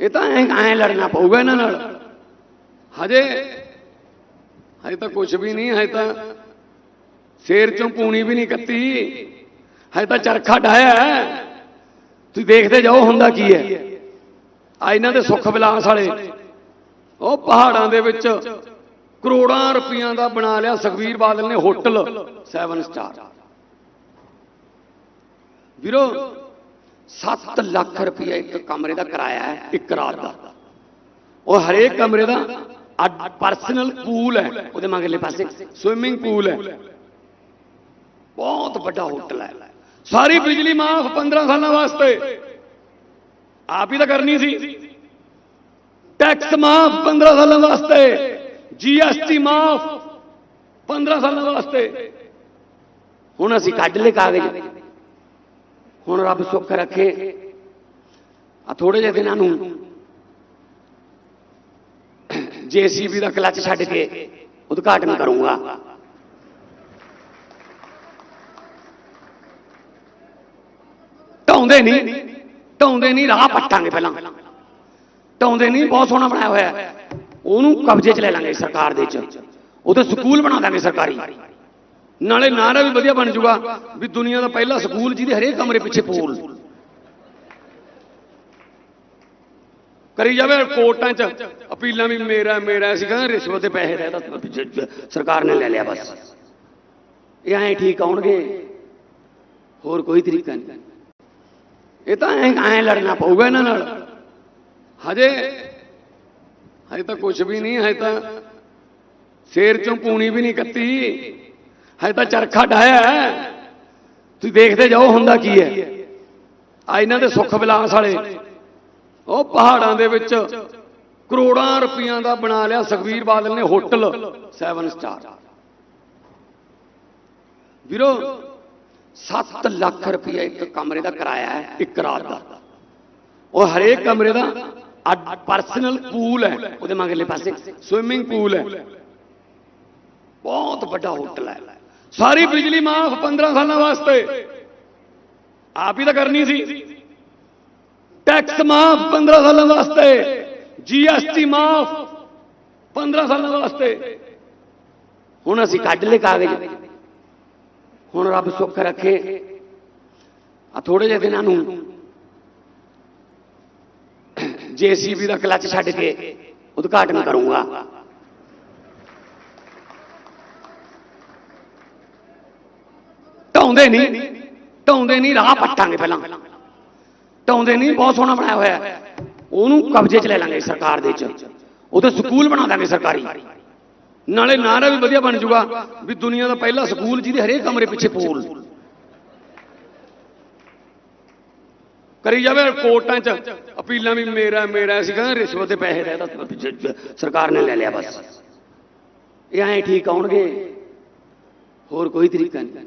ਇਹ ਤਾਂ ਐ ਐ ਲੜਨਾ ਪਊਗਾ ਇਹਨਾਂ ਨਾਲ। ਹਜੇ ਹਜੇ ਤਾਂ ਕੁਝ ਵੀ ਨਹੀਂ, ਹਜੇ ਤਾਂ ਸ਼ੇਰ ਚੋਂ ਪੂਣੀ ਵੀ ਨਹੀਂ ਕੱਤੀ। ਹਜੇ ਤਾਂ ਚਰਖਾ ਡਾਇਆ ਤੁਸੀਂ ਦੇਖਦੇ ਜਾਓ ਹੁੰਦਾ ਕੀ ਹੈ। ਆ ਇਹਨਾਂ ਦੇ ਸੁੱਖ ਵਿਲਾਸ ਵਾਲੇ। ਉਹ ਪਹਾੜਾਂ ਦੇ ਵਿੱਚ ਕਰੋੜਾਂ ਰੁਪਈਆਂ ਦਾ ਬਣਾ ਲਿਆ ਸੁਖਵੀਰ ਬਾਦਲ ਨੇ ਹੋਟਲ 7 ਸਟਾਰ। ਵੀਰੋ 7 ਲੱਖ ਰੁਪਏ ਇੱਕ ਕਮਰੇ ਦਾ ਕਿਰਾਇਆ ਹੈ ਇੱਕ ਰਾਤ ਦਾ। ਉਹ ਹਰੇਕ ਕਮਰੇ ਦਾ ਪਰਸਨਲ ਪੂਲ ਹੈ ਉਹਦੇ ਮਗਰਲੇ ਪਾਸੇ ਸਵਿਮਿੰਗ ਪੂਲ ਹੈ। ਬਹੁਤ ਵੱਡਾ ਹੋਟਲ ਹੈ। ਸਾਰੀ ਬਿਜਲੀ ਮਾਫ 15 ਸਾਲਾਂ ਵਾਸਤੇ। ਆਪ ਹੀ ਤਾਂ ਕਰਨੀ ਸੀ। ਟੈਕਸ ਮਾਫ 15 ਸਾਲਾਂ ਵਾਸਤੇ। ਜੀਐਸਟੀ ਮਾਫ 15 ਸਾਲਾਂ ਵਾਸਤੇ। ਹੁਣ ਅਸੀਂ ਕੱਢ ਲਏ ਕਾਗਜ਼। ਹੁਣ ਰੱਬ ਸੁੱਖ ਰੱਖੇ। ਆ ਥੋੜੇ ਜਿਹੇ ਦਿਨਾਂ ਨੂੰ ਜੀਸੀਬੀ ਦਾ ਕਲਚ ਛੱਡ ਕੇ ਉਦਘਾਟਨ ਕਰੂੰਗਾ। ਢਾਉਂਦੇ ਨਹੀਂ ਢਾਉਂਦੇ ਨਹੀਂ, ਰਾਹ ਪੱਟਾਂਗੇ ਪਹਿਲਾਂ। ਢਾਉਂਦੇ ਨਹੀਂ, ਬਹੁਤ ਸੋਹਣਾ ਬਣਾਇਆ ਹੋਇਆ ਉਹਨੂੰ ਕਬਜ਼ੇ 'ਚ ਲੈ ਲਾਂਗੇ ਸਰਕਾਰ ਦੇ 'ਚ। ਉਹਦੇ ਸਕੂਲ ਬਣਾ ਦਾਂਗੇ ਸਰਕਾਰੀ। ਨਾਲੇ ਨਾਰਾ ਵੀ ਵਧੀਆ ਬਣ ਜਾਊਗਾ ਵੀ ਦੁਨੀਆ ਦਾ ਪਹਿਲਾ ਸਕੂਲ ਜਿਹਦੇ ਹਰੇਕ ਕਮਰੇ ਪਿੱਛੇ ਪੋਲ ਕਰੀ ਜਾਵੇ ਕੋਰਟਾਂ 'ਚ, ਅਪੀਲਾਂ ਵੀ ਮੇਰਾ ਮੇਰਾ ਸੀ ਕਹਿੰਦਾ ਰਿਸ਼ਵਤ ਦੇ ਪੈਸੇ ਦੇ ਸਰਕਾਰ ਨੇ ਲੈ ਲਿਆ ਬਸ। ਇਹ ਐਂ ਠੀਕ ਆਉਣਗੇ, ਹੋਰ ਕੋਈ ਤਰੀਕਾ ਨਹੀਂ। ਇਹ ਤਾਂ ਐਂ ਐਂ ਲੜਨਾ ਪਊਗਾ ਇਹਨਾਂ ਨਾਲ। ਹਜੇ ਹਜੇ ਤਾਂ ਕੁਝ ਵੀ ਨਹੀਂ, ਹਜੇ ਤਾਂ ਸ਼ੇਰ ਚੋਂ ਪੂਣੀ ਵੀ ਨਹੀਂ ਕੱਤੀ। ਹਜੇ ਤਾਂ ਚਰਖਾ ਡਾਇਆ ਤੁਸੀਂ ਦੇਖਦੇ ਜਾਓ ਹੁੰਦਾ ਕੀ ਹੈ। ਆ ਇਹਨਾਂ ਦੇ ਸੁੱਖ ਵਿਲਾਸ ਵਾਲੇ। ਉਹ ਪਹਾੜਾਂ ਦੇ ਵਿੱਚ ਕਰੋੜਾਂ ਰੁਪਈਆਂ ਦਾ ਬਣਾ ਲਿਆ ਸੁਖਵੀਰ ਬਾਦਲ ਨੇ ਹੋਟਲ 7 ਸਟਾਰ। ਵੀਰੋ 7 ਲੱਖ ਰੁਪਏ ਇੱਕ ਕਮਰੇ ਦਾ ਕਿਰਾਇਆ ਹੈ, ਇੱਕ ਰਾਤ ਦਾ। ਉਹ ਹਰੇਕ ਕਮਰੇ ਦਾ ਪਰਸਨਲ ਪੂਲ ਹੈ। ਉਹਦੇ ਮਗਰਲੇ ਪਾਸੇ ਸਵਿਮਿੰਗ ਪੂਲ ਹੈ। ਬਹੁਤ ਵੱਡਾ ਹੋਟਲ ਹੈ। ਸਾਰੀ ਬਿਜਲੀ ਮਾਫ 15 ਸਾਲਾਂ ਵਾਸਤੇ। ਆਪ ਹੀ ਤਾਂ ਕਰਨੀ ਸੀ। ਟੈਕਸ ਮਾਫ 15 ਸਾਲਾਂ ਵਾਸਤੇ। ਜੀਐਸਟੀ ਮਾਫ 15 ਸਾਲਾਂ ਵਾਸਤੇ। ਹੁਣ ਅਸੀਂ ਕੱਢ ਲਏ ਕਾਗਜ਼। ਹੁਣ ਰੱਬ ਸੁੱਖ ਰੱਖੇ। ਆ ਥੋੜੇ ਜਿਹੇ ਦਿਨਾਂ ਨੂੰ ਜੀਸੀਬੀ ਦਾ ਕਲਚ ਛੱਡ ਕੇ ਉਦਘਾਟਨ ਕਰੂੰਗਾ। ਢਾਉਂਦੇ ਨਹੀਂ ਢਾਉਂਦੇ ਨਹੀਂ, ਰਾਹ ਪੱਟਾਂਗੇ ਪਹਿਲਾਂ। ਢਾਉਂਦੇ ਨਹੀਂ, ਬਹੁਤ ਸੋਹਣਾ ਬਣਾਇਆ ਹੋਇਆ ਉਹਨੂੰ ਕਬਜ਼ੇ 'ਚ ਲੈ ਲਾਂਗੇ ਸਰਕਾਰ ਦੇ 'ਚ। ਉਹਦੇ ਸਕੂਲ ਬਣਾ ਦਾਂਗੇ ਸਰਕਾਰੀ। ਨਾਲੇ ਨਾਰਾ ਵੀ ਵਧੀਆ ਬਣ ਜਾਊਗਾ ਵੀ ਦੁਨੀਆ ਦਾ ਪਹਿਲਾ ਸਕੂਲ ਜਿਹਦੇ ਹਰੇਕ ਕਮਰੇ ਪਿੱਛੇ ਪੂਲ। ਕਰੀ ਜਾਵੇ ਕੋਰਟਾਂ 'ਚ, ਅਪੀਲਾਂ ਵੀ ਮੇਰਾ ਮੇਰਾ ਸੀ, ਕਹਿੰਦਾ ਰਿਸ਼ਵਤ ਦੇ ਪੈਸੇ ਦੇ ਸਰਕਾਰ ਨੇ ਲੈ ਲਿਆ ਬਸ। ਇਹ ਐਂ ਠੀਕ ਆਉਣਗੇ। ਹੋਰ ਕੋਈ ਤਰੀਕਾ ਨਹੀਂ।